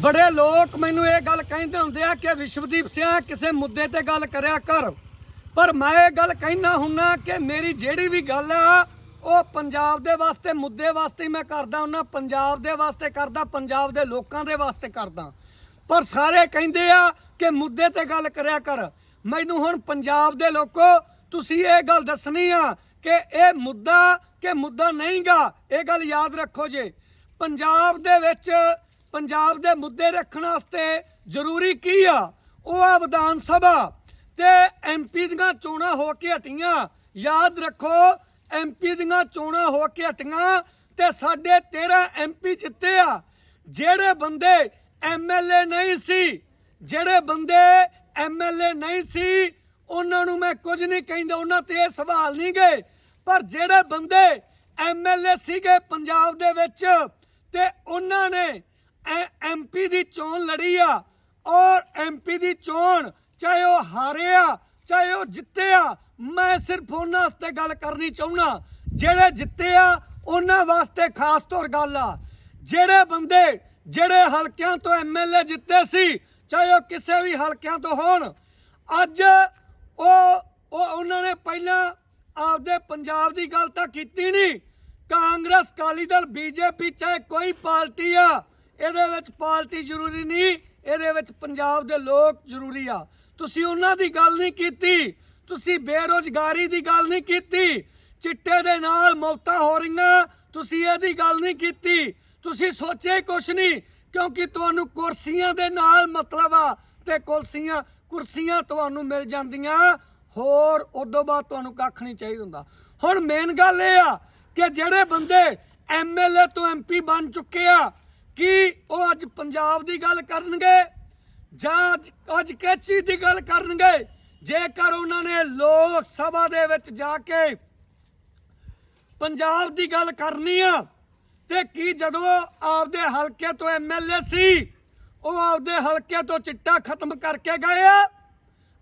ਬੜੇ ਲੋਕ ਮੈਨੂੰ ਇਹ ਗੱਲ ਕਹਿੰਦੇ ਹੁੰਦੇ ਆ ਕਿ ਵਿਸ਼ਵਦੀਪ ਸਿੰਘ ਕਿਸੇ ਮੁੱਦੇ ਤੇ ਗੱਲ ਕਰਿਆ ਕਰ। ਪਰ ਮੈਂ ਇਹ ਗੱਲ ਕਹਿਣਾ ਹੁੰਨਾ ਕਿ ਮੇਰੀ ਜਿਹੜੀ ਵੀ ਗੱਲ ਆ, ਉਹ ਪੰਜਾਬ ਦੇ ਵਾਸਤੇ, ਮੁੱਦੇ ਵਾਸਤੇ ਮੈਂ ਕਰਦਾ ਹੁੰਨਾ, ਪੰਜਾਬ ਦੇ ਵਾਸਤੇ ਕਰਦਾ, ਪੰਜਾਬ ਦੇ ਲੋਕਾਂ ਦੇ ਵਾਸਤੇ ਕਰਦਾ। ਪਰ ਸਾਰੇ ਕਹਿੰਦੇ ਆ ਕਿ ਮੁੱਦੇ ਤੇ ਗੱਲ ਕਰਿਆ ਕਰ। ਮੈਨੂੰ ਹੁਣ ਪੰਜਾਬ ਦੇ ਲੋਕੋ, ਤੁਸੀਂ ਇਹ ਗੱਲ ਦੱਸਣੀ ਆ ਕਿ ਇਹ ਮੁੱਦਾ, ਕਿ ਮੁੱਦਾ ਨਹੀਂਗਾ, ਇਹ ਗੱਲ ਯਾਦ ਰੱਖੋ ਜੇ। ਪੰਜਾਬ ਦੇ ਵਿੱਚ ਪੰਜਾਬ ਦੇ ਮੁੱਦੇ ਰੱਖਣ ਵਾਸਤੇ ਜ਼ਰੂਰੀ ਕੀ ਆ? ਉਹ ਆ ਵਿਧਾਨ ਸਭਾ। ਤੇ ਐਮਪੀ ਦੀਆਂ ਚੋਣਾਂ ਹੋ ਕੇ ਹਟੀਆਂ। ਯਾਦ ਰੱਖੋ ਐਮਪੀ ਦੀਆਂ ਚੋਣਾਂ ਹੋ ਕੇ ਹਟੀਆਂ ਤੇ ਸਾਡੇ 13 ਐਮਪੀ ਜਿੱਤੇ ਆ। ਜਿਹੜੇ ਬੰਦੇ ਐਮਐਲਏ ਨਹੀਂ ਸੀ, ਜਿਹੜੇ ਬੰਦੇ ਐਮਐਲਏ ਨਹੀਂ ਸੀ, ਉਹਨਾਂ ਨੂੰ ਮੈਂ ਕੁਝ ਨਹੀਂ ਕਹਿੰਦਾ, ਉਹਨਾਂ ਤੇ ਇਹ ਸਵਾਲ ਨਹੀਂ ਗਏ ਪਰ ਜਿਹੜੇ ਬੰਦੇ ਐਮਐਲਏ ਸੀਗੇ ਪੰਜਾਬ ਦੇ ਵਿੱਚ, ਤੇ ਉਹਨਾਂ ਨੇ ਐਮਪੀ ਦੀ ਚੋਣ ਲੜੀ ਆ। ਔਰ ਐਮਪੀ ਦੀ ਚੋਣ ਚਾਹੇ ਉਹ ਹਾਰੇ ਆ, ਚਾਹੇ ਉਹ ਜਿੱਤੇ ਆ, ਮੈਂ ਸਿਰਫ ਉਹਨਾਂ ਵਾਸਤੇ ਗੱਲ ਕਰਨੀ ਚਾਹੁੰਦਾ ਜਿਹੜੇ ਜਿੱਤੇ ਆ, ਉਹਨਾਂ ਵਾਸਤੇ ਖਾਸ ਤੌਰ ਗੱਲ ਆ। ਜਿਹੜੇ ਬੰਦੇ, ਜਿਹੜੇ ਹਲਕਿਆਂ ਤੋਂ ਐਮਐਲਏ ਜਿੱਤੇ ਸੀ, ਚਾਹੇ ਉਹ ਕਿਸੇ ਵੀ ਹਲਕਿਆਂ ਤੋਂ ਹੋਣ, ਅੱਜ ਉਹ ਉਹ ਉਹਨਾਂ ਨੇ ਪਹਿਲਾਂ ਆਪਦੇ ਪੰਜਾਬ ਦੀ ਗੱਲ ਤਾਂ ਕੀਤੀ ਨਹੀਂ। ਕਾਂਗਰਸ ਕਾਲੀ ਦਲ, ਬੀਜੇਪੀ, ਚਾਹੇ ਕੋਈ ਪਾਰਟੀ ਆ ਇਹਦੇ ਵਿੱਚ ਪਾਰਟੀ ਜ਼ਰੂਰੀ ਨਹੀਂ, ਇਹਦੇ ਵਿੱਚ ਪੰਜਾਬ ਦੇ ਲੋਕ ਜ਼ਰੂਰੀ ਆ। ਤੁਸੀਂ ਉਹਨਾਂ ਦੀ ਗੱਲ ਨਹੀਂ ਕੀਤੀ, ਤੁਸੀਂ ਬੇਰੋਜ਼ਗਾਰੀ ਦੀ ਗੱਲ ਨਹੀਂ ਕੀਤੀ, ਚਿੱਟੇ ਦੇ ਨਾਲ ਮੌਤਾਂ ਹੋ ਰਹੀਆਂ, ਤੁਸੀਂ ਇਹਦੀ ਗੱਲ ਨਹੀਂ ਕੀਤੀ। ਤੁਸੀਂ ਸੋਚੇ ਕੁਛ ਨਹੀਂ, ਕਿਉਂਕਿ ਤੁਹਾਨੂੰ ਕੁਰਸੀਆਂ ਦੇ ਨਾਲ ਮਤਲਬ ਆ ਤੇ ਕੁਰਸੀਆਂ ਕੁਰਸੀਆਂ ਤੁਹਾਨੂੰ ਮਿਲ ਜਾਂਦੀਆਂ, ਹੋਰ ਉਦੋਂ ਬਾਅਦ ਤੁਹਾਨੂੰ ਕੱਖ ਨਹੀਂ ਚਾਹੀਦਾ ਹੁੰਦਾ। ਹੁਣ ਮੇਨ ਗੱਲ ਇਹ ਆ ਕਿ ਜਿਹੜੇ ਬੰਦੇ ਐਮਐਲਏ ਤੋਂ ਐਮਪੀ ਬਣ ਚੁੱਕੇ ਆ ਕੀ ਉਹ ਅੱਜ ਪੰਜਾਬ ਦੀ ਗੱਲ ਕਰਨਗੇ ਜਾਂ ਅੱਜ ਅੱਜ ਕੈਚੀ ਦੀ ਗੱਲ ਕਰਨਗੇ? ਜੇਕਰ ਉਹਨਾਂ ਨੇ ਲੋਕ ਸਭਾ ਦੇ ਵਿੱਚ ਜਾ ਕੇ ਪੰਜਾਬ ਦੀ ਗੱਲ ਕਰਨੀ ਆ, ਤੇ ਕੀ ਜਦੋਂ ਆਪਦੇ ਹਲਕੇ ਤੋਂ ਐਮਐਲਏ ਸੀ, ਉਹ ਆਪਦੇ ਹਲਕੇ ਤੋਂ ਚਿੱਟਾ ਖਤਮ ਕਰਕੇ ਗਏ ਆ,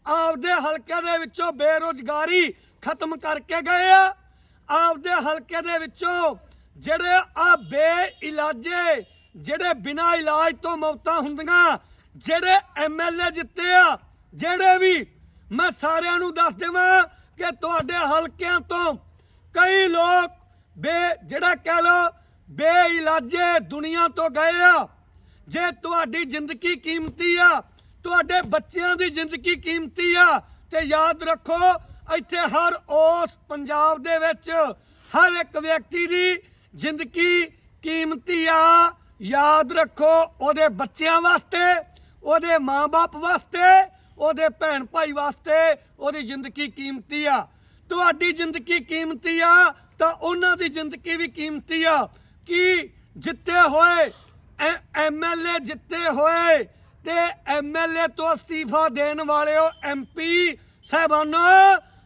ਆਪਦੇ ਹਲਕੇ ਦੇ ਵਿੱਚੋਂ ਬੇਰੋਜ਼ਗਾਰੀ ਖਤਮ ਕਰਕੇ ਗਏ ਆ, ਆਪਦੇ ਹਲਕੇ ਦੇ ਵਿੱਚੋਂ ਜਿਹੜੇ ਆ ਬੇਇਲਾਜੇ ਜਿਹੜੇ ਬਿਨਾਂ ਇਲਾਜ ਤੋਂ ਮੌਤਾਂ ਹੁੰਦੀਆਂ, ਜਿਹੜੇ ਐਮਐਲਏ ਜਿੱਤੇ ਆ, ਜਿਹੜੇ ਵੀ, ਮੈਂ ਸਾਰਿਆਂ ਨੂੰ ਦੱਸ ਦੇਵਾਂ ਕਿ ਤੁਹਾਡੇ ਹਲਕਿਆਂ ਤੋਂ ਕਈ ਲੋਕ ਬੇ, ਜਿਹੜਾ ਕਹਿ ਲੋ ਬੇਇਲਾਜੇ ਦੁਨੀਆ ਤੋਂ ਗਏ ਆ। ਜੇ ਤੁਹਾਡੀ ਜ਼ਿੰਦਗੀ ਕੀਮਤੀ ਆ, ਤੁਹਾਡੇ ਬੱਚਿਆਂ ਦੀ ਜ਼ਿੰਦਗੀ ਕੀਮਤੀ ਆ, ਤੇ ਯਾਦ ਰੱਖੋ, ਇੱਥੇ ਹਰ ਉਸ ਪੰਜਾਬ ਦੇ ਵਿੱਚ ਹਰ ਇੱਕ ਵਿਅਕਤੀ ਦੀ ਜ਼ਿੰਦਗੀ ਕੀਮਤੀ ਆ। ਯਾਦ ਰੱਖੋ, ਉਹਦੇ ਬੱਚਿਆਂ ਵਾਸਤੇ, ਉਹਦੇ ਮਾਂ-ਬਾਪ ਵਾਸਤੇ, ਉਹਦੇ ਭੈਣ ਭਾਈ ਵਾਸਤੇ ਉਹਦੀ ਜ਼ਿੰਦਗੀ ਕੀਮਤੀ ਆ। ਤੁਹਾਡੀ ਜ਼ਿੰਦਗੀ ਕੀਮਤੀ ਆ, ਤਾਂ ਉਹਨਾਂ ਦੀ ਜ਼ਿੰਦਗੀ ਵੀ ਕੀਮਤੀ ਆ। ਕਿ ਜਿੱਤੇ ਹੋਏ ਐਮਐਲਏ ਜਿੱਤੇ ਹੋਏ, ਤੇ ਐਮਐਲਏ ਤੋਂ ਅਸਤੀਫਾ ਦੇਣ ਵਾਲਿਓ ਐਮਪੀ ਸਾਹਿਬਾਨੋ,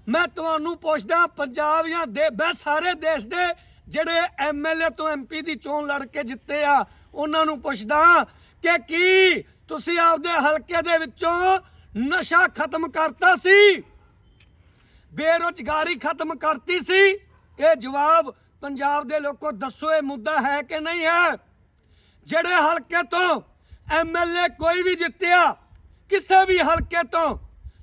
ਮੈਂ ਤੁਹਾਨੂੰ ਪੁੱਛਦਾ, ਪੰਜਾਬ ਜਾਂ ਦੇ ਸਾਰੇ ਦੇਸ਼ ਦੇ ਜਿਹੜੇ ਐਮਐਲਏ ਤੋਂ ਐਮਪੀ ਦੀ ਚੋਣ ਲੜ ਕੇ ਜਿੱਤੇ ਆ ਉਹਨਾਂ ਨੂੰ ਪੁੱਛਦਾ ਕਿ ਕੀ ਤੁਸੀਂ ਆਪਦੇ ਹਲਕੇ ਦੇ ਵਿੱਚੋਂ ਨਸ਼ਾ ਖਤਮ ਕਰਤਾ ਸੀ? ਬੇਰੁਜ਼ਗਾਰੀ ਖਤਮ ਕਰਤੀ ਸੀ? ਇਹ ਜਵਾਬ ਪੰਜਾਬ ਦੇ ਲੋਕੋ ਦੱਸੋ, ਇਹ ਮੁੱਦਾ ਹੈ ਕਿ ਨਹੀਂ ਹੈ? ਜਿਹੜੇ ਹਲਕੇ ਤੋਂ ਐਮਐਲਏ ਕੋਈ ਵੀ ਜਿੱਤਿਆ, ਕਿਸੇ ਵੀ ਹਲਕੇ ਤੋਂ,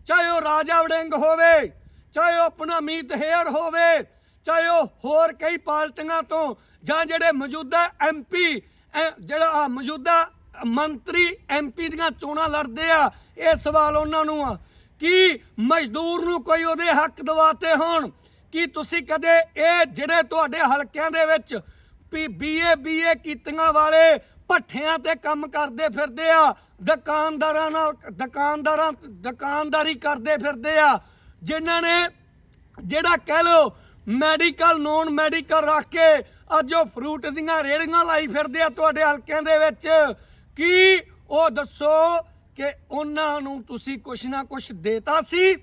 ਚਾਹੇ ਉਹ ਰਾਜਾ ਵੜਿੰਗ ਹੋਵੇ, ਚਾਹੇ ਉਹ ਆਪਣਾ ਮੀਤ ਹੇਰ ਹੋਵੇ, ਚਾਹੇ ਉਹ ਹੋਰ ਕਈ ਪਾਰਟੀਆਂ ਤੋਂ ਜਾਂ ਜਿਹੜੇ ਮੌਜੂਦਾ ਐਮਪੀ ਜਿਹੜਾ ਮੌਜੂਦਾ ਮੰਤਰੀ ਐਮਪੀ ਦੀਆਂ ਚੋਣਾਂ ਲੜਦੇ ਆ, ਇਹ ਸਵਾਲ ਉਹਨਾਂ ਨੂੰ ਆ, ਕਿ ਮਜ਼ਦੂਰ ਨੂੰ ਕੋਈ ਉਹਦੇ ਹੱਕ ਦਿਵਾਤੇ ਹੋਣ? ਕਿ ਤੁਸੀਂ ਕਦੇ ਇਹ ਜਿਹੜੇ ਤੁਹਾਡੇ ਹਲਕਿਆਂ ਦੇ ਵਿੱਚ ਬੀਏ ਬੀਏ ਕੀਤੀਆਂ ਵਾਲੇ ਭੱਠਿਆਂ ਤੇ ਕੰਮ ਕਰਦੇ ਫਿਰਦੇ ਆ, ਦੁਕਾਨਦਾਰਾਂ ਨਾਲ, ਦੁਕਾਨਦਾਰਾਂ, ਦੁਕਾਨਦਾਰੀ ਕਰਦੇ ਫਿਰਦੇ ਆ, ਜਿਨ੍ਹਾਂ ਨੇ ਜਿਹੜਾ ਕਹਿ ਲੋ ਮੈਡੀਕਲ ਨੋਨ ਮੈਡੀਕਲ ਰੱਖ ਕੇ ਅੱਜ ਉਹ ਫਰੂਟ ਦੀਆਂ ਰੇੜੀਆਂ ਲਾਈ ਫਿਰਦੇ ਆ ਤੁਹਾਡੇ ਹਲਕਿਆਂ ਦੇ ਵਿੱਚ। ਕੀ ਉਹ ਦੱਸੋ ਕਿ ਉਹਨਾਂ ਨੂੰ ਤੁਸੀਂ ਕੁਛ ਨਾ ਕੁਛ ਦੇਤਾ ਸੀ?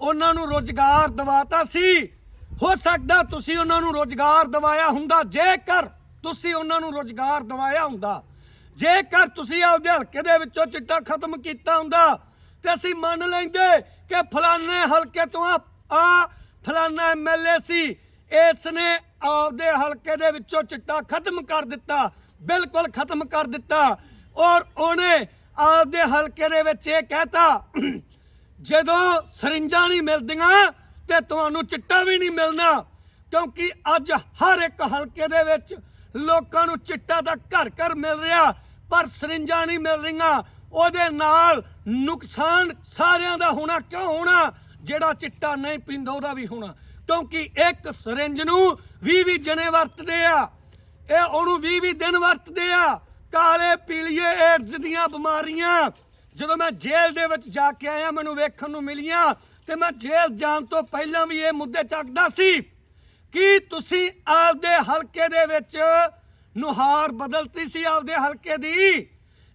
ਉਹਨਾਂ ਨੂੰ ਰੋਜ਼ਗਾਰ ਦਿਵਾਤਾ ਸੀ? ਹੋ ਸਕਦਾ ਤੁਸੀਂ ਉਹਨਾਂ ਨੂੰ ਰੋਜ਼ਗਾਰ ਦਿਵਾਇਆ ਹੁੰਦਾ। ਜੇਕਰ ਤੁਸੀਂ ਉਹਨਾਂ ਨੂੰ ਰੋਜ਼ਗਾਰ ਦਿਵਾਇਆ ਹੁੰਦਾ, ਜੇਕਰ ਤੁਸੀਂ ਆਪਦੇ ਹਲਕੇ ਦੇ ਵਿੱਚੋਂ ਚਿੱਟਾ ਖਤਮ ਕੀਤਾ ਹੁੰਦਾ, ਤੇ ਅਸੀਂ ਮੰਨ ਲੈਂਦੇ ਕਿ ਫਲਾਣੇ ਹਲਕੇ ਤੋਂ ਆ ਆ ਫਲਾਣਾ ਐਮਐਲਏ ਸੀ ਇਸ ਨੇ ਆਪਦੇ ਹਲਕੇ ਦੇ ਵਿੱਚੋਂ ਚਿੱਟਾ ਖਤਮ ਕਰ ਦਿੱਤਾ, ਬਿਲਕੁਲ ਖਤਮ ਕਰ ਦਿੱਤਾ ਔਰ ਉਹਨੇ ਆਪਦੇ ਹਲਕੇ ਦੇ ਵਿੱਚ ਇਹ ਕਹਿਤਾ, ਜਦੋਂ ਸਰਿੰਜਾਂ ਨਹੀਂ ਮਿਲਦੀਆਂ ਤੇ ਤੁਹਾਨੂੰ ਚਿੱਟਾ ਵੀ ਨਹੀਂ ਮਿਲਣਾ, ਕਿਉਂਕਿ ਅੱਜ ਹਰ ਇੱਕ ਹਲਕੇ ਦੇ ਵਿੱਚ ਲੋਕਾਂ ਨੂੰ ਚਿੱਟਾ ਤਾਂ ਘਰ ਘਰ ਮਿਲ ਰਿਹਾ, ਪਰ ਸਰਿੰਜਾਂ ਨਹੀਂ ਮਿਲ ਰਹੀਆਂ, ਉਹਦੇ ਨਾਲ ਨੁਕਸਾਨ ਸਾਰਿਆਂ ਦਾ ਹੋਣਾ ਕਿਉਂ ਹੋਣਾ, ਜਿਹੜਾ ਚਿੱਟਾ ਨਹੀਂ ਪੀਂਦਾ ਉਹਦਾ ਵੀ ਹੋਣਾ। ਕਿਉਂਕਿ ਇੱਕ ਸਰਿੰਜ ਨੂੰ 20 20 ਜਣੇ ਵਰਤਦੇ ਆ। ਇਹ ਉਹਨੂੰ 20 20 ਦਿਨ ਵਰਤਦੇ ਆ। ਕਾਲੇ, ਪੀਲੀਏ, ਏਡਜ਼ ਦੀਆਂ ਬਿਮਾਰੀਆਂ। ਜਦੋਂ ਮੈਂ ਜੇਲ੍ਹ ਦੇ ਵਿੱਚ ਜਾ ਕੇ ਆਇਆ, ਮੈਨੂੰ ਵੇਖਣ ਨੂੰ ਮਿਲੀਆਂ ਤੇ ਮੈਂ ਜੇਲ੍ਹ ਜਾਣ ਤੋਂ ਪਹਿਲਾਂ ਵੀ ਇਹ ਮੁੱਦੇ ਚੱਕਦਾ ਸੀ ਕਿ ਤੁਸੀਂ ਆਪਦੇ ਹਲਕੇ ਦੇ ਵਿੱਚ ਨੁਹਾਰ ਬਦਲਤੀ ਸੀ ਆਪਦੇ ਹਲਕੇ ਦੀ,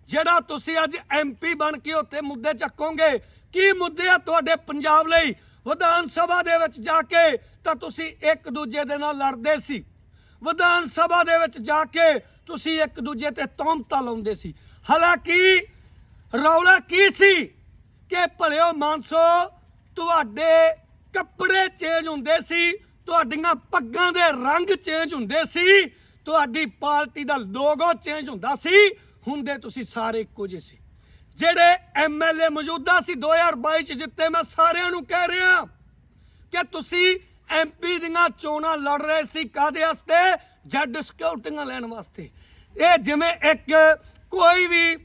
ਜਿਹੜਾ ਤੁਸੀਂ ਅੱਜ ਐਮਪੀ ਬਣ ਕੇ ਉੱਥੇ ਮੁੱਦੇ ਚੱਕੋਗੇ। ਕੀ ਮੁੱਦੇ ਆ ਤੁਹਾਡੇ ਪੰਜਾਬ ਲਈ? ਵਿਧਾਨ ਸਭਾ ਦੇ ਵਿੱਚ ਜਾ ਕੇ ਤਾਂ ਤੁਸੀਂ ਇੱਕ ਦੂਜੇ ਦੇ ਨਾਲ ਲੜਦੇ ਸੀ। ਵਿਧਾਨ ਸਭਾ ਦੇ ਵਿੱਚ ਜਾ ਕੇ ਤੁਸੀਂ ਇੱਕ ਦੂਜੇ ਤੇ ਤੌਮਤਾ ਲਾਉਂਦੇ ਸੀ। ਹਾਲਾਂਕਿ ਰੌਲਾ ਕੀ ਸੀ ਕਿ ਭਲਿਓ ਮਾਨਸੋ, ਤੁਹਾਡੇ ਕੱਪੜੇ ਚੇਂਜ ਹੁੰਦੇ ਸੀ, ਤੁਹਾਡੀਆਂ ਪੱਗਾਂ ਦੇ ਰੰਗ ਚੇਂਜ ਹੁੰਦੇ ਸੀ, ਤੁਹਾਡੀ ਪਾਰਟੀ ਦਾ ਲੋਗੋ ਚੇਂਜ ਹੁੰਦਾ ਸੀ, ਹੁੰਦੇ ਤੁਸੀਂ ਸਾਰੇ ਇੱਕੋ ਜਿਹੇ ਸੀ। ਜਿਹੜੇ ਐਮਐਲਏ ਮੌਜੂਦਾ ਸੀ 2022 ਚ, ਜਿੱਤੇ ਮੈਂ ਸਾਰਿਆਂ ਨੂੰ ਕਹਿ ਰਿਹਾ ਕਿ ਤੁਸੀਂ ਐਮਪੀ ਦੀਆਂ ਚੋਣਾਂ ਲੜ ਰਹੇ ਸੀ ਕਾਦੇ ਵਾਸਤੇ? ਜੱਡ ਸਿਕਿਉਰਟੀਆਂ ਲੈਣ ਵਾਸਤੇ। ਇਹ ਜਿਵੇਂ ਇੱਕ ਕੋਈ ਵੀ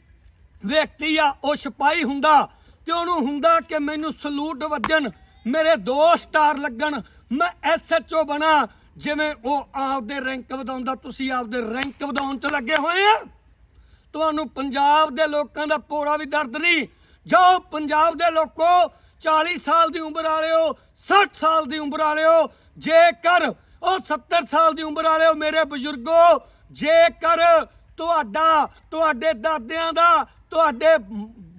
ਵਿਅਕਤੀ ਆ ਉਹ ਸਿਪਾਹੀ ਹੁੰਦਾ ਤੇ ਉਹਨੂੰ ਹੁੰਦਾ ਕਿ ਮੈਨੂੰ ਸਲੂਟ ਵੱਜਣ, ਮੇਰੇ ਦੋ ਸਟਾਰ ਲੱਗਣ, ਮੈਂ ਐਸਐਚਓ ਬਣਾ, ਜਿਵੇਂ ਉਹ ਆਪਦੇ ਰੈਂਕ ਵਧਾਉਂਦਾ, ਤੁਸੀਂ ਆਪਦੇ ਰੈਂਕ ਵਧਾਉਣ 'ਚ ਲੱਗੇ ਹੋਏ ਆ। ਤੁਹਾਨੂੰ ਪੰਜਾਬ ਦੇ ਲੋਕਾਂ ਦਾ ਪੋੜਾ ਵੀ ਦਰਦ ਨਹੀਂ। ਜਾਓ ਪੰਜਾਬ ਦੇ ਲੋਕੋ 40 ਸਾਲ ਦੀ ਉਮਰ ਵਾਲਿਓ 60 ਸਾਲ ਦੀ ਉਮਰ ਵਾਲਿਓ, ਜੇਕਰ, ਉਹ 70 ਸਾਲ ਦੀ ਉਮਰ ਵਾਲਿਓ ਮੇਰੇ ਬਜ਼ੁਰਗੋ, ਜੇਕਰ ਤੁਹਾਡਾ, ਤੁਹਾਡੇ ਦਾਦਿਆਂ ਦਾ, ਤੁਹਾਡੇ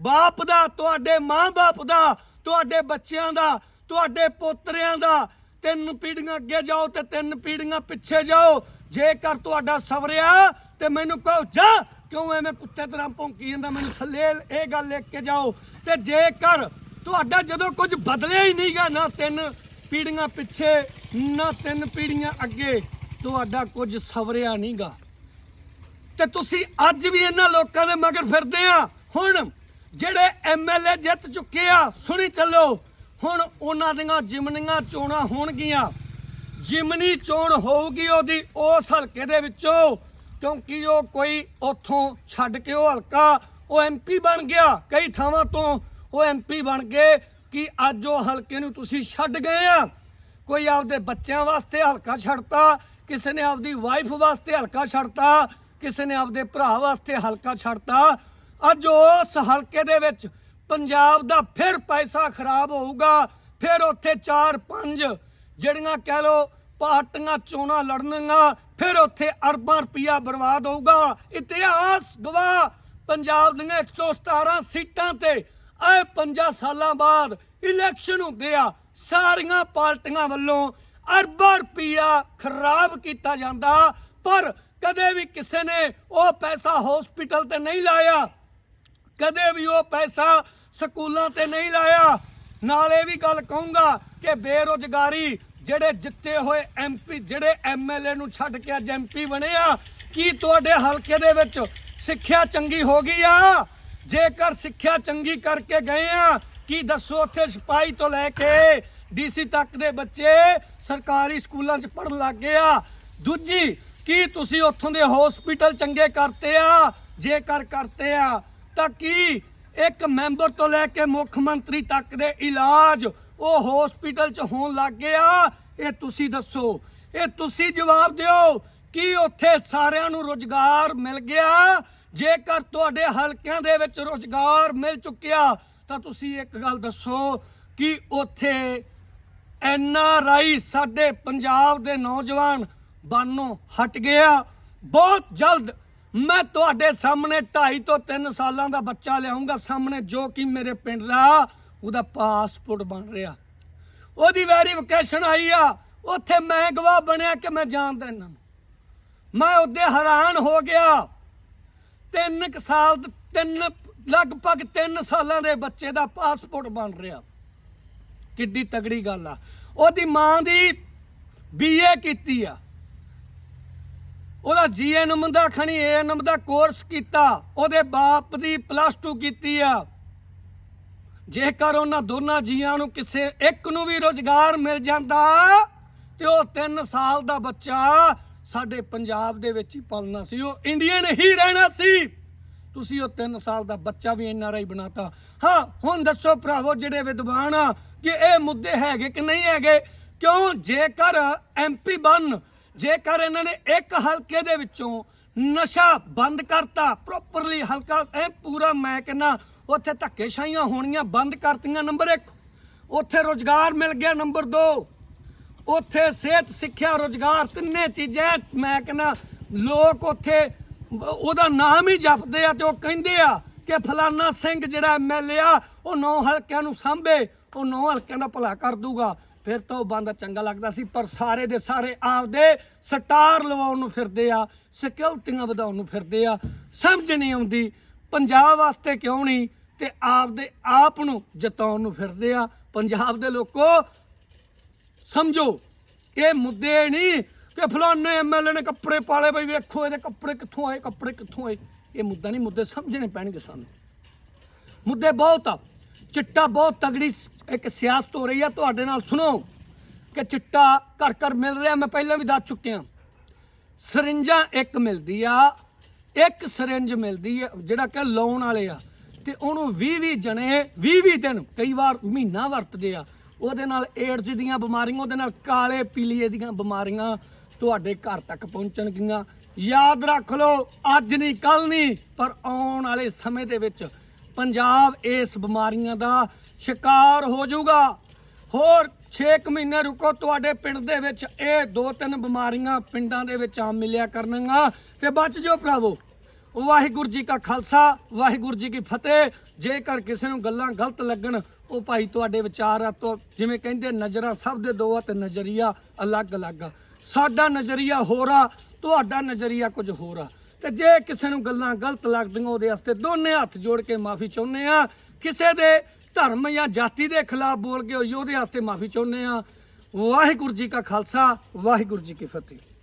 ਬਾਪ ਦਾ, ਤੁਹਾਡੇ ਮਾਂ-ਬਾਪ ਦਾ, ਤੁਹਾਡੇ ਬੱਚਿਆਂ ਦਾ, ਤੁਹਾਡੇ ਪੋਤਰਿਆਂ ਦਾ, ਤਿੰਨ ਪੀੜੀਆਂ ਅੱਗੇ ਜਾਓ ਤੇ ਤਿੰਨ ਪੀੜੀਆਂ ਪਿੱਛੇ ਜਾਓ। ਜੇਕਰ ਤੁਹਾਡਾ ਸਵਰਿਆ ਤੇ ਮੈਨੂੰ ਕਹੋ, ਜਾ ਕਿਉਂ ਐਵੇਂ ਕੁੱਤੇ ਤਰ੍ਹਾਂ ਭੌਂਕੀ ਜਾਂਦਾ? ਮੈਨੂੰ ਥੱਲੇ ਇਹ ਗੱਲ ਲਿਖ ਕੇ ਜਾਓ। ਤੇ ਜੇਕਰ ਤੁਹਾਡਾ ਜਦੋਂ ਕੁਝ ਬਦਲਿਆ ਹੀ ਨਹੀਂਗਾ, ਨਾ ਤਿੰਨ ਪੀੜੀਆਂ ਪਿੱਛੇ, ਨਾ ਤਿੰਨ ਪੀੜੀਆਂ ਅੱਗੇ, ਤੁਹਾਡਾ ਕੁਝ ਸਵਰਿਆ ਨਹੀਂਗਾ। ਤੇ ਤੁਸੀਂ ਅੱਜ ਵੀ ਇਹਨਾਂ ਲੋਕਾਂ ਦੇ ਮਗਰ ਫਿਰਦੇ ਆ। ਹੁਣ ਜਿਹੜੇ ਐਮਐਲਏ ਜਿੱਤ ਚੁੱਕੇ ਆ, ਸੁਣੀ ਚੱਲੋ। ਹੁਣ ਉਹਨਾਂ ਦੀਆਂ ਜਿਮਨੀਆਂ ਚੋਣਾਂ ਹੋਣਗੀਆਂ। ਜਿਮਨੀ ਚੋਣ ਹੋਊਗੀ ਉਹਦੀ, ਉਸ ਹਲਕੇ ਦੇ ਵਿੱਚੋਂ ਕਿਉਂਕਿ ਉਹ ਕੋਈ ਉੱਥੋਂ ਛੱਡ ਕੇ ਉਹ ਹਲਕਾ, ਉਹ ਐਮਪੀ ਬਣ ਗਿਆ। ਕਈ ਥਾਵਾਂ ਤੋਂ ਉਹ ਐਮਪੀ ਬਣ ਗਏ ਕਿ ਅੱਜ ਉਹ ਹਲਕੇ ਨੂੰ ਤੁਸੀਂ ਛੱਡ ਗਏ ਆ। ਕੋਈ ਆਪਦੇ ਬੱਚਿਆਂ ਵਾਸਤੇ ਹਲਕਾ ਛੱਡਤਾ, ਕਿਸੇ ਨੇ ਆਪਦੀ ਵਾਈਫ ਵਾਸਤੇ ਹਲਕਾ ਛੱਡਤਾ, ਕਿਸੇ ਨੇ ਆਪਦੇ ਭਰਾ ਵਾਸਤੇ ਹਲਕਾ ਛੱਡਤਾ। ਅੱਜ ਉਸ ਹਲਕੇ ਦੇ ਵਿੱਚ ਪੰਜਾਬ ਦਾ ਫਿਰ ਪੈਸਾ ਖਰਾਬ ਹੋਊਗਾ। ਫਿਰ ਉੱਥੇ 4-5 ਜਿਹੜੀਆਂ ਕਹਿ ਲੋ ਪਾਰਟੀਆਂ, ਚੋਣਾਂ ਲੜਨਗੀਆਂ ਫਿਰ ਉੱਥੇ ਅਰਬਾਂ ਰੁਪਇਆ ਬਰਬਾਦ ਹੋਊਗਾ। ਇਤਿਹਾਸ ਗਵਾਹ ਪੰਜਾਬ ਦੀਆਂ 117 ਸੀਟਾਂ ਤੇ। ਆਏ 5 ਸਾਲਾਂ ਬਾਅਦ ਇਲੈਕਸ਼ਨ ਹੁੰਦੇ ਆ ਸਾਰੀਆਂ ਪਾਰਟੀਆਂ ਵੱਲੋਂ ਅਰਬਾਂ ਰੁਪਇਆ ਖਰਾਬ ਕੀਤਾ ਜਾਂਦਾ। ਪਰ ਕਦੇ ਵੀ ਕਿਸੇ ਨੇ ਉਹ ਪੈਸਾ ਹਸਪੀਟਲ ਤੇ ਨਹੀਂ ਲਾਇਆ। ਕਦੇ ਵੀ ਉਹ ਪੈਸਾ ਸਕੂਲਾਂ ਤੇ ਨਹੀਂ ਲਾਇਆ। ਨਾਲ ਇਹ ਵੀ ਗੱਲ ਕਹੂੰਗਾ ਕਿ ਬੇਰੋਜ਼ਗਾਰੀ ਜਿਹੜੇ ਜਿੱਤੇ ਹੋਏ ਐਮਪੀ ਜਿਹੜੇ ਐਮਐਲਏ ਨੂੰ ਛੱਡ ਕੇ ਅੱਜ ਐਮਪੀ ਬਣੇ ਆ, ਕੀ ਤੁਹਾਡੇ ਹਲਕੇ ਦੇ ਵਿੱਚ ਸਿੱਖਿਆ ਚੰਗੀ ਹੋ ਗਈ ਆ? ਜੇਕਰ ਸਿੱਖਿਆ ਚੰਗੀ ਕਰਕੇ ਗਏ ਆ, ਕੀ ਦੱਸੋ ਉੱਥੇ ਸਿਪਾਹੀ ਤੋਂ ਲੈ ਕੇ ਡੀਸੀ ਤੱਕ ਦੇ ਬੱਚੇ ਸਰਕਾਰੀ ਸਕੂਲਾਂ 'ਚ ਪੜ੍ਹਨ ਲੱਗ ਗਏ ਆ? ਦੂਜੀ, ਕੀ ਤੁਸੀਂ ਉੱਥੋਂ ਦੇ ਹਸਪੀਟਲ ਚੰਗੇ ਕਰਤੇ ਆ? ਜੇਕਰ ਕਰਤੇ ਆ, ਤਾਂ ਕੀ ਇੱਕ ਮੈਂਬਰ ਤੋਂ ਲੈ ਕੇ ਮੁੱਖ ਮੰਤਰੀ ਤੱਕ ਦੇ ਇਲਾਜ ਉਹ ਹਸਪੀਟਲ 'ਚ ਹੋਣ ਲੱਗ ਗਿਆ। ਇਹ ਤੁਸੀਂ ਦੱਸੋ, ਇਹ ਤੁਸੀਂ ਜਵਾਬ ਦਿਓ ਕੀ ਉੱਥੇ ਸਾਰਿਆਂ ਨੂੰ ਰੋਜ਼ਗਾਰ ਮਿਲ ਗਿਆ। ਜੇਕਰ ਤੁਹਾਡੇ ਹਲਕਿਆਂ ਦੇ ਵਿੱਚ ਰੋਜ਼ਗਾਰ ਮਿਲ ਚੁੱਕਿਆ, ਤਾਂ ਤੁਸੀਂ ਇੱਕ ਗੱਲ ਦੱਸੋ ਕਿ ਉੱਥੇ ਐਨ ਆਰ ਆਈ ਸਾਡੇ ਪੰਜਾਬ ਦੇ ਨੌਜਵਾਨ ਬਾਨੋਂ ਹਟ ਗਿਆ। ਬਹੁਤ ਜਲਦ ਮੈਂ ਤੁਹਾਡੇ ਸਾਹਮਣੇ 2.5 ਤੋਂ 3 ਸਾਲਾਂ ਦਾ ਬੱਚਾ ਲਿਆਉਂਗਾ ਸਾਹਮਣੇ, ਜੋ ਕਿ ਮੇਰੇ ਪਿੰਡ ਦਾ ਉਹਦਾ ਪਾਸਪੋਰਟ ਬਣ ਰਿਹਾ। ਉਹਦੀ ਵੈਰੀਫਿਕੇਸ਼ਨ ਆਈ ਆ, ਉੱਥੇ ਮੈਂ ਗਵਾਹ ਬਣਿਆ ਕਿ ਮੈਂ ਜਾਣਦਾ ਇਹਨਾਂ ਨੂੰ। ਮੈਂ ਉਹਦੇ ਹੈਰਾਨ ਹੋ ਗਿਆ। ਤਿੰਨ ਕੁ ਸਾਲ, ਤਿੰਨ, ਲਗਭਗ 3 ਸਾਲਾਂ ਦੇ ਬੱਚੇ ਦਾ ਪਾਸਪੋਰਟ ਬਣ ਰਿਹਾ। ਕਿੱਡੀ ਤਗੜੀ ਗੱਲ ਆ। ਉਹਦੀ ਮਾਂ ਦੀ ਬੀਏ ਕੀਤੀ ਆ। ਉਹਦਾ ਜੀਐਨਐਮ ਦਾ ਖਣੀ ਏਐਨਐਮ ਦਾ ਕੋਰਸ ਕੀਤਾ। ਉਹਦੇ ਬਾਪ ਦੀ ਪਲੱਸ 2 ਕੀਤੀ ਆ। ਜੇਕਰ ਉਹਨਾਂ ਦੋਨਾਂ ਜੀਆਂ ਨੂੰ ਕਿਸੇ ਇੱਕ ਨੂੰ ਵੀ ਰੋਜ਼ਗਾਰ ਮਿਲ ਜਾਂਦਾ, ਤੇ ਉਹ 3 ਸਾਲ ਦਾ ਬੱਚਾ ਸਾਡੇ ਪੰਜਾਬ ਦੇ ਵਿੱਚ ਹੀ ਪਲਣਾ ਸੀ। ਉਹ ਇੰਡੀਅਨ ਹੀ ਰਹਿਣਾ ਸੀ। ਤੁਸੀਂ ਉਹ 3 ਸਾਲ ਦਾ ਬੱਚਾ ਵੀ ਐਨਆਰਆਈ ਬਣਾਤਾ। ਹਾਂ, ਹੁਣ ਦੱਸੋ ਭਰਾਵੋ, ਜਿਹੜੇ ਵਿਦਵਾਨ ਆ, ਕਿ ਇਹ ਮੁੱਦੇ ਹੈਗੇ ਕਿ ਨਹੀਂ ਹੈਗੇ? ਕਿਉਂ? ਜੇਕਰ ਐਮਪੀ ਬਣ, ਜੇਕਰ ਇਹਨਾਂ ਨੇ ਇੱਕ ਹਲਕੇ ਦੇ ਵਿੱਚੋਂ ਨਸ਼ਾ ਬੰਦ ਕਰਤਾ ਪ੍ਰੋਪਰਲੀ ਹਲਕਾ, ਇਹ ਪੂਰਾ ਮੈਂ ਕਹਿੰਦਾ ਉੱਥੇ ਧੱਕੇਸ਼ਾਹੀਆਂ ਹੋਣੀਆਂ, ਬੰਦ ਕਰਤੀਆਂ ਨੰਬਰ 1 ਉੱਥੇ ਰੋਜ਼ਗਾਰ ਮਿਲ ਗਿਆ ਨੰਬਰ 2 ਉੱਥੇ ਸਿਹਤ, ਸਿੱਖਿਆ, ਰੋਜ਼ਗਾਰ ਤਿੰਨੇ ਚੀਜ਼ਾਂ ਮੈਂ ਕਹਿੰਦਾ, ਲੋਕ ਉੱਥੇ ਉਹਦਾ ਨਾਮ ਹੀ ਜਪਦੇ ਆ ਤੇ ਉਹ ਕਹਿੰਦੇ ਆ ਕਿ ਫਲਾਨਾ ਸਿੰਘ ਜਿਹੜਾ ਐਮਐਲਏ ਆ, ਉਹ ਨੌ ਹਲਕਿਆਂ ਨੂੰ ਸਾਂਭੇ, ਉਹ ਨੌ ਹਲਕਿਆਂ ਦਾ ਭਲਾ ਕਰ ਦੂਗਾ। ਫਿਰ ਤਾਂ ਉਹ ਬੰਦਾ ਚੰਗਾ ਲੱਗਦਾ ਸੀ, ਪਰ ਸਾਰੇ ਦੇ ਸਾਰੇ ਆਪਦੇ ਸਟਾਰ ਲਵਾਉਣ ਨੂੰ ਫਿਰਦੇ ਆ, ਸਿਕਿਉਰਟੀਆਂ ਵਧਾਉਣ ਨੂੰ ਫਿਰਦੇ ਆ। ਸਮਝ ਨਹੀਂ ਆਉਂਦੀ ਪੰਜਾਬ ਵਾਸਤੇ ਕਿਉਂ ਨਹੀਂ ਤੇ ਆਪਦੇ ਆਪ ਨੂੰ ਜਤਾਉਣ ਨੂੰ ਫਿਰਦੇ ਆ। ਪੰਜਾਬ ਦੇ ਲੋਕੋ, ਸਮਝੋ, ਇਹ ਮੁੱਦੇ ਨਹੀਂ ਕਿ ਫਲਾਣੇ ਐਮਐਲਏ ਨੇ ਕੱਪੜੇ ਪਾਲੇ ਬਈ ਵੇਖੋ ਇਹਦੇ ਕੱਪੜੇ ਕਿੱਥੋਂ ਆਏ, ਕੱਪੜੇ ਕਿੱਥੋਂ ਆਏ। ਇਹ ਮੁੱਦਾ ਨਹੀਂ, ਮੁੱਦੇ ਸਮਝਣੇ ਪੈਣਗੇ ਸਾਨੂੰ। ਮੁੱਦੇ ਬਹੁਤ ਆ, ਚਿੱਟਾ ਬਹੁਤ ਤਗੜੀ ਇੱਕ ਸਿਆਸਤ ਹੋ ਰਹੀ ਆ। ਤੁਹਾਡੇ ਨਾਲ ਸੁਣੋ ਕਿ ਚਿੱਟਾ ਘਰ ਘਰ ਮਿਲ ਰਿਹਾ, ਮੈਂ ਪਹਿਲਾਂ ਵੀ ਦੱਸ ਚੁੱਕਿਆ। ਸਰਿੰਜਾਂ ਇੱਕ ਮਿਲਦੀ ਆ ਇੱਕ ਸਰਿੰਜ ਮਿਲਦੀ ਹੈ ਜਿਹੜਾ ਕਿ ਲਾਉਣ ਵਾਲੇ ਆ। ਤੇ ਉਹਨੂੰ 20 20 ਜਣੇ 20 20 ਦਿਨ, ਕਈ ਵਾਰ ਮਹੀਨਾ ਵਰਤਦੇ ਆ। ਉਹਦੇ ਨਾਲ ਏਡਜ਼ ਦੀਆਂ ਬਿਮਾਰੀਆਂ, ਉਹਦੇ ਨਾਲ ਕਾਲੇ ਪੀਲੀਏ ਦੀਆਂ ਬਿਮਾਰੀਆਂ ਤੁਹਾਡੇ ਘਰ ਤੱਕ ਪਹੁੰਚਣਗੀਆਂ। ਯਾਦ ਰੱਖ ਲਓ, ਅੱਜ ਨਹੀਂ ਕੱਲ ਨਹੀਂ, ਪਰ ਆਉਣ ਵਾਲੇ ਸਮੇਂ ਦੇ ਵਿੱਚ ਪੰਜਾਬ ਇਸ ਬਿਮਾਰੀਆਂ ਦਾ ਸ਼ਿਕਾਰ ਹੋ ਜਾਊਗਾ। ਹੋਰ 6 ਮਹੀਨੇ ਰੁਕੋ, ਤੁਹਾਡੇ ਪਿੰਡ ਦੇ ਵਿੱਚ ਇਹ ਦੋ ਤਿੰਨ ਬਿਮਾਰੀਆਂ ਪਿੰਡਾਂ ਦੇ ਵਿੱਚ ਆਮ ਮਿਲਿਆ ਕਰਨਗੀਆਂ। ਤੇ ਬਚ ਜਾਓ ਭਰਾਵੋ। ਵਾਹਿਗੁਰੂ ਜੀ ਕਾ ਖਾਲਸਾ, ਵਾਹਿਗੁਰੂ ਜੀ ਕੀ ਫਤਿਹ। ਜੇਕਰ ਕਿਸੇ ਨੂੰ ਗੱਲਾਂ ਗਲਤ ਲੱਗਣ, ਉਹ ਭਾਈ ਤੁਹਾਡੇ ਵਿਚਾਰ ਆ ਤੋਂ ਜਿਵੇਂ ਕਹਿੰਦੇ, ਨਜ਼ਰਾਂ ਸਭ ਦੇ ਦੋ ਆ ਤੇ ਨਜ਼ਰੀਆ ਅਲੱਗ-ਅਲੱਗ ਆ। ਸਾਡਾ ਨਜ਼ਰੀਆ ਹੋਰ ਆ, ਤੁਹਾਡਾ ਨਜ਼ਰੀਆ ਕੁਝ ਹੋਰ ਆ। ਤੇ ਜੇ ਕਿਸੇ ਨੂੰ ਗੱਲਾਂ ਗਲਤ ਲੱਗਦੀਆਂ, ਉਹਦੇ ਵਾਸਤੇ ਦੋਨੇ ਹੱਥ ਜੋੜ ਕੇ ਮਾਫੀ ਚਾਹੁੰਦੇ ਆ। ਕਿਸੇ ਦੇ ਧਰਮ ਜਾਂ ਜਾਤੀ ਦੇ ਖਿਲਾਫ ਬੋਲ ਕੇ ਹੋਈ ਉਹਦੇ ਵਾਸਤੇ ਮਾਫੀ ਚਾਹੁੰਦੇ ਆ ਵਾਹਿਗੁਰੂ ਜੀ ਕਾ ਖਾਲਸਾ, ਵਾਹਿਗੁਰੂ ਜੀ ਕੀ ਫਤਿਹ।